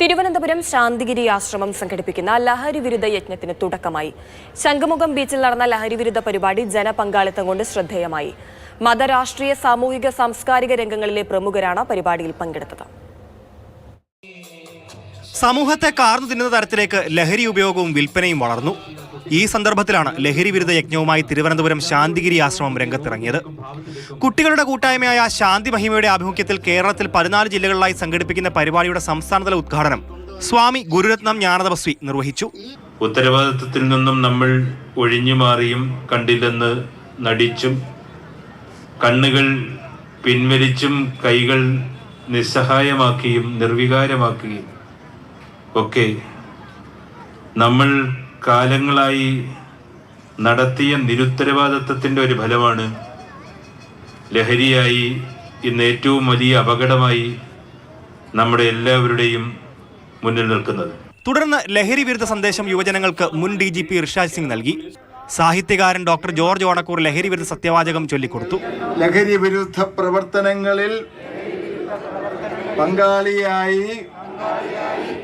തിരുവനന്തപുരം ശാന്തിഗിരി ആശ്രമം സംഘടിപ്പിക്കുന്ന ലഹരി വിരുദ്ധ യജ്ഞത്തിന് തുടക്കമായി. ശംഖുമുഖം ബീച്ചിൽ നടന്ന ലഹരി വിരുദ്ധ പരിപാടി ജനപങ്കാളിത്തം കൊണ്ട് ശ്രദ്ധേയമായി. മതരാഷ്ട്രീയ സാമൂഹിക സാംസ്കാരിക രംഗങ്ങളിലെ പ്രമുഖരാണ് പരിപാടിയിൽ പങ്കെടുത്തത്. സമൂഹത്തെ കാർന്നു തിന്നുന്ന തരത്തിലേക്ക് ലഹരി ഉപയോഗവും വിൽപ്പനയും വളർന്നു. ഈ സന്ദർഭത്തിലാണ് ലഹരി വിരുദ്ധ യജ്ഞവുമായി തിരുവനന്തപുരം ശാന്തിഗിരി ആശ്രമം രംഗത്തിറങ്ങിയത്. കുട്ടികളുടെ കൂട്ടായ്മയായ ശാന്തി മഹിമയുടെ ആഭിമുഖ്യത്തിൽ കേരളത്തിൽ പതിനാല് ജില്ലകളിലായി സംഘടിപ്പിക്കുന്ന പരിപാടിയുടെ സംസ്ഥാനതല ഉദ്ഘാടനം സ്വാമി ഗുരുരത്നം ജ്ഞാനതപസ്വി നിർവഹിച്ചു. ഉത്തരവാദിത്വത്തിൽ നിന്നും നമ്മൾ ഒഴിഞ്ഞു മാറിയും കണ്ടില്ലെന്ന് നടിച്ചും കണ്ണുകൾ പിൻവലിച്ചും കൈകൾ നിസ്സഹായമാക്കിയും നിർവികാരമാക്കുകയും ഒക്കെ നമ്മൾ കാലങ്ങളായി നടത്തിയ നിരുത്തരവാദിത്വത്തിന്റെ ഒരു ഫലമാണ് ലഹരിയായി ഇന്ന് ഏറ്റവും വലിയ അപകടമായി നമ്മുടെ എല്ലാവരുടെയും മുന്നിൽ നിൽക്കുന്നത്. തുടർന്ന് ലഹരി വിരുദ്ധ സന്ദേശം യുവജനങ്ങൾക്ക് മുൻ D G P Rishiraj Singh നൽകി. സാഹിത്യകാരൻ ഡോക്ടർ ജോർജ് ഓണക്കൂർ ലഹരി വിരുദ്ധ സത്യവാചകം ചൊല്ലിക്കൊടുത്തു. ലഹരി വിരുദ്ധ പ്രവർത്തനങ്ങളിൽ പങ്കാളിയായി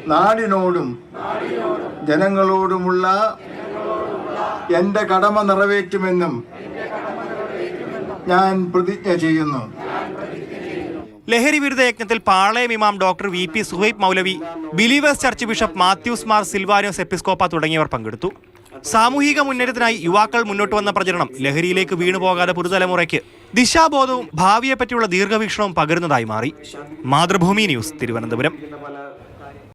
നാടിനോടും ജനങ്ങളോടുമുള്ള എന്റെ കടമ നിറവേറ്റുമെന്നും ഞാൻ പ്രതിജ്ഞ ചെയ്യുന്നു. ലഹരി വിരുദ്ധ യജ്ഞത്തിൽ പാളയം ഇമാം ഡോക്ടർ വി പി സുഹൈബ് മൗലവി believers church bishop Mathews Mar Silvanos എപ്പിസ്കോപ്പ തുടങ്ങിയവർ പങ്കെടുത്തു. സാമൂഹിക മുന്നേറ്റത്തിനായി യുവാക്കൾ മുന്നോട്ട് വന്ന പ്രചരണം ലഹരിയിലേക്ക് വീണുപോകാതെ പുതുതലമുറയ്ക്ക് ദിശാബോധവും ഭാവിയെപ്പറ്റിയുള്ള ദീർഘവീക്ഷണവും പകരുന്നതായി മാറി. മാതൃഭൂമി ന്യൂസ് തിരുവനന്തപുരം.